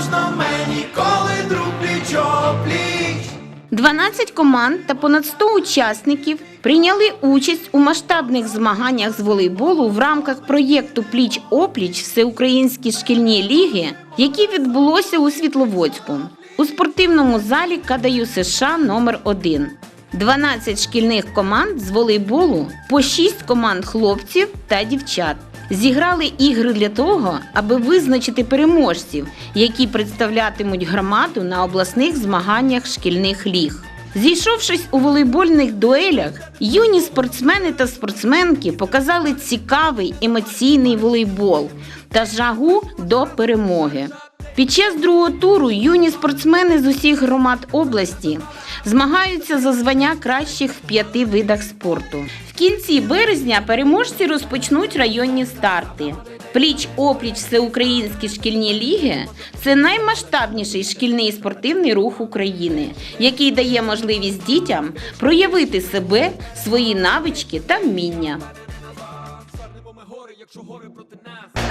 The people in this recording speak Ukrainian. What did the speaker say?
можна мені, коли друг пліч опліч. 12 команд та понад 100 учасників прийняли участь у масштабних змаганнях з волейболу в рамках проєкту Пліч опліч Всеукраїнські шкільні ліги, які відбулося у Світловодську у спортивному залі КДЮ США номер 1 12 шкільних команд з волейболу, по 6 команд хлопців та дівчат. Зіграли ігри для того, аби визначити переможців, які представлятимуть громаду на обласних змаганнях шкільних ліг. Зійшовшись у волейбольних дуелях, юні спортсмени та спортсменки показали цікавий емоційний волейбол та жагу до перемоги. Під час другого туру юні спортсмени з усіх громад області змагаються за звання кращих в п'яти видах спорту. В кінці березня переможці розпочнуть районні старти. Пліч опліч всеукраїнські шкільні ліги це наймасштабніший шкільний спортивний рух України, який дає можливість дітям проявити себе, свої навички та вміння. Якщо гори проти нас.